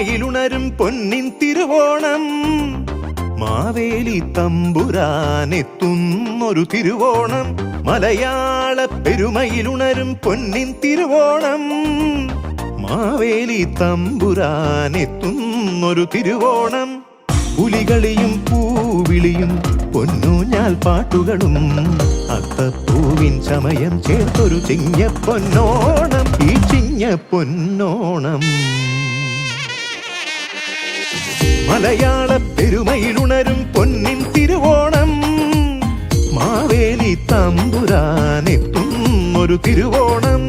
പെരുമയിലുണരും പൊന്നിൻ തിരുവോണം. മാവേലി തമ്പുരാനെത്തുന്നൊരു തിരുവോണം. മലയാള പെരുമയിലുണരും പൊന്നിൻ തിരുവോണം. മാവേലി തമ്പുരാനെത്തുന്നൊരു തിരുവോണം. പുലികളിയും പൂവിളിയും പൊന്നൂഞ്ഞാൽ പാട്ടുകളും. അത്തപ്പൂവിൻ സമയം ചേർത്തൊരു ചിങ്ങ പൊന്നോണം ഈ ചിങ്ങ പൊന്നോണം മലയാള പെരുമയിലുണരും പൊന്നിൻ തിരുവോണം. മാവേലി തമ്പുരാനെത്തും ഒരു തിരുവോണം.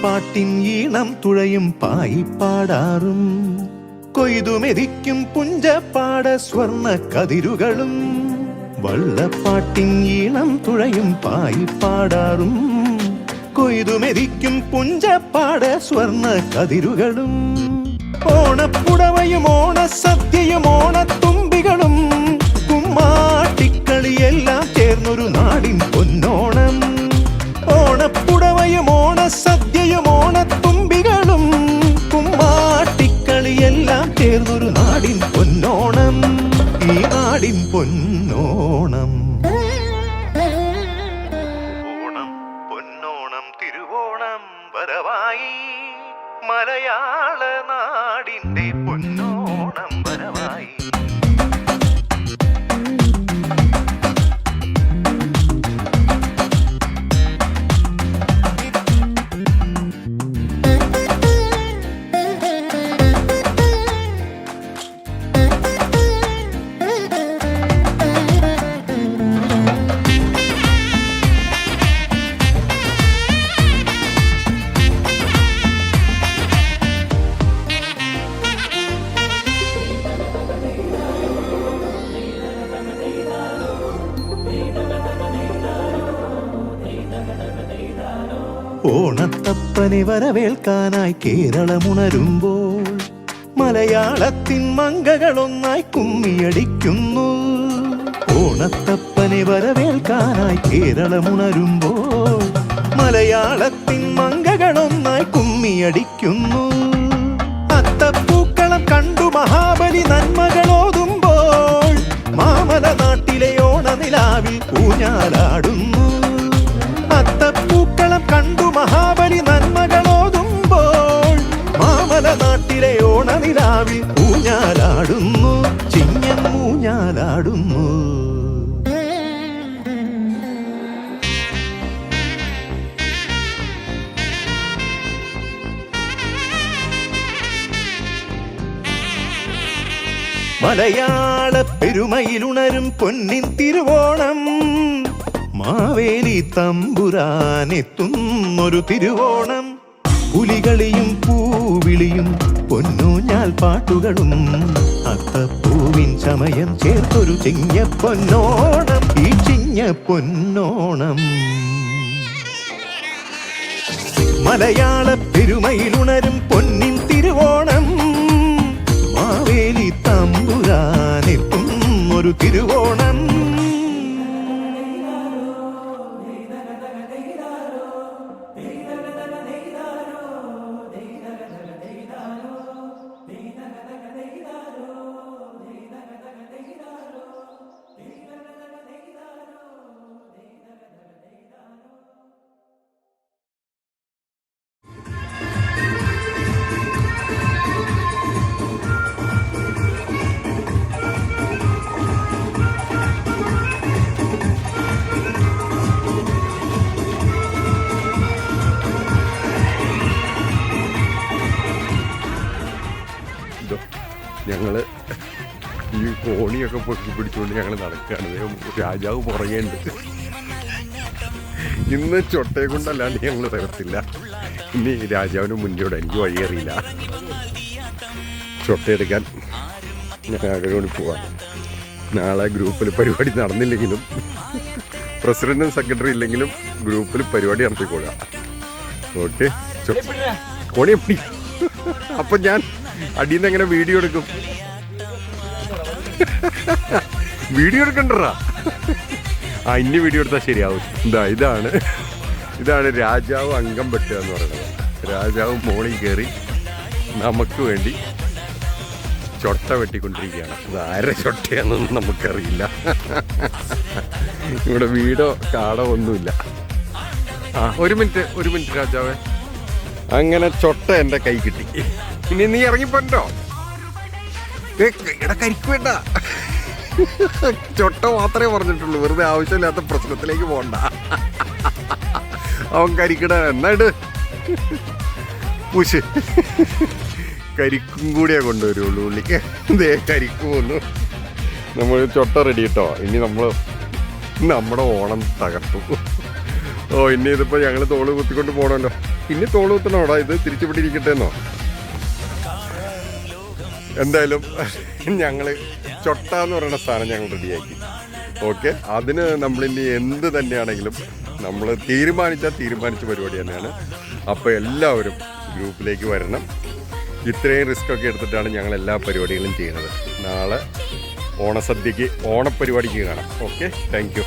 വള്ളപ്പാട്ടിൻ ഈണം തുഴയും പായിപ്പാടാറും കൊയ്തുമെതിക്കും പുഞ്ചപ്പാട സ്വർണ കതിരുകളും വള്ളപ്പാട്ടിൻ ഈണം തുഴയും പായിപ്പാടാറും കൊയ്തുമെതിക്കും പുഞ്ചപ്പാട സ്വർണ കതിരുകളും ഓണപ്പുടവയും ഓണസദ്യയും ഓണത്തുമ്പികളും. കുമ്മാട്ടിക്കളിയെല്ലാം ചേർന്നൊരു നാടിൻ പൊന്നോണം. നാടിൻ പൊന്നോണം. ഓണം പൊന്നോണം തിരുവോണം വരവായി മലയാള നാടിന്റെ പൊന്നോണം ഓണത്തപ്പനെ വരവേൽക്കാനായി കേരളമുണരുമ്പോൾ മലയാളത്തിൻ മങ്കകളൊന്നായി കുമ്മിയടിക്കുന്നു. ഓണത്തപ്പനെ വരവേൽക്കാനായി കേരളമുണരുമ്പോൾ മലയാളത്തിൻ മങ്കകളൊന്നായി കുമ്മിയടിക്കുന്നു. അത്തപ്പൂക്കളം കണ്ടു മഹാബലി നന്മകളോതുമ്പോൾ മാമല നാട്ടിലെ ഓണനിലാവിൽ ഊഞ്ഞാലാടുന്നു ഓണനിലാവിൽ ഊഞ്ഞാലാടുന്നു ചിങ്ങം ഊഞ്ഞാലാടുന്നു. മലയാള പെരുമയിലുണരും പൊന്നിൻ തിരുവോണം മാവേലി തമ്പുരാനെത്തുന്നൊരു തിരുവോണം. പുലികളിയും പൂവിളിയും പൊന്നൂഞ്ഞാൽ പാട്ടുകളും അത്തപ്പൂവിൻ സമയം ചേർത്തൊരു ചിങ്ങ പൊന്നോണം ഈ ചിങ്ങ പൊന്നോണം. മലയാള പെരുമയിലുണരും പൊന്നിൻ തിരുവോണം മാവേലി തമ്പുരാനെത്തും ഒരു തിരുവോണം. ഈ പൊട്ടി പൊക്കി പിടിച്ചുകൊണ്ട് ഞങ്ങൾ നടക്കുകയാണ് രാജാവ് പുറകെയുണ്ട് ഇന്ന് ചൊട്ടയെ കൊണ്ടല്ലാണ്ട് ഞങ്ങൾ തരത്തില്ല ഇനി രാജാവിന് മുന്നിലൂടെ എനിക്ക് വഴിയറിയില്ല ചൊട്ടയെടുക്കാൻ അകലോണി പോവാം നാളെ ഗ്രൂപ്പിൽ പരിപാടി നടന്നില്ലെങ്കിലും പ്രസിഡന്റും സെക്രട്ടറി ഇല്ലെങ്കിലും ഗ്രൂപ്പിൽ പരിപാടി നടത്തിക്കൊള്ളുക ഓക്കെ കോണിയെ പിടി. അപ്പൊ ഞാൻ അടിയിൽ നിന്ന് എങ്ങനെ വീഡിയോ എടുക്കും? വീഡിയോ എടുക്കണ്ടറാ? ആ ഇനി വീഡിയോ എടുത്താൽ ശരിയാവും. ഇതാ ഇതാണ്. ഇതാണ് രാജാവ് അംഗം വെട്ടുക എന്ന് പറയുന്നത്. രാജാവ് മോളിൽ കയറി നമുക്ക് വേണ്ടി ചൊട്ട വെട്ടിക്കൊണ്ടിരിക്കുകയാണ്. ഇത് ആരെ ചൊട്ടയാണെന്നൊന്നും നമുക്കറിയില്ല. ഇവിടെ വീടോ കാടോ ഒന്നുമില്ല. ആ ഒരു മിനിറ്റ് ഒരു മിനിറ്റ് രാജാവേ. അങ്ങനെ ചൊട്ട എന്റെ കൈ കിട്ടി. ഇനി നീ ഇറങ്ങിപ്പോണ്ടോ എടാ കരിക്ക് വേണ്ട. ചൊട്ട മാത്രമേ പറഞ്ഞിട്ടുള്ളൂ. വെറുതെ ആവശ്യമില്ലാത്ത പ്രശ്നത്തിലേക്ക് പോണ്ട. അവൻ കരിക്കട എന്നായിട്ട് പൂശ്. കരിക്കും കൂടിയേ കൊണ്ടുവരുള്ളൂ ഉള്ളിക്ക് ദേ കരിക്കുമെന്ന് നമ്മൾ ചൊട്ട റെഡി കേട്ടോ ഇനി നമ്മൾ നമ്മുടെ ഓണം തകർത്തു. ഓ ഇനി ഇതിപ്പോ ഞങ്ങൾ തോൾ കുത്തിക്കൊണ്ട് പോകണമല്ലോ ഇനി തോൾ കുത്തണോടാ ഇത് തിരിച്ചുപിടിയിരിക്കട്ടെ എന്നോ എന്തായാലും ഞങ്ങൾ ചൊട്ട എന്ന് പറയുന്ന സാധനം ഞങ്ങൾ റെഡിയാക്കി. ഓക്കെ? അതിന് നമ്മളിനി എന്ത് തന്നെയാണെങ്കിലും നമ്മൾ തീരുമാനിച്ച തീരുമാനിച്ച പരിപാടി തന്നെയാണ്. അപ്പോൾ എല്ലാവരും ഗ്രൂപ്പിലേക്ക് വരണം. ഇത്രയും റിസ്ക് ഒക്കെ എടുത്തിട്ടാണ് ഞങ്ങൾ എല്ലാ പരിപാടികളും ചെയ്യുന്നത്. നാളെ ഓണസദ്യക്ക് ഓണപ്പരിപാടിക്ക് കാണാം. ഓക്കെ? താങ്ക്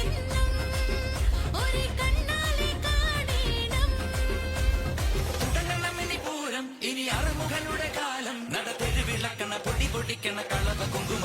പൊടിക്കണ കളവ കുങ്കുമ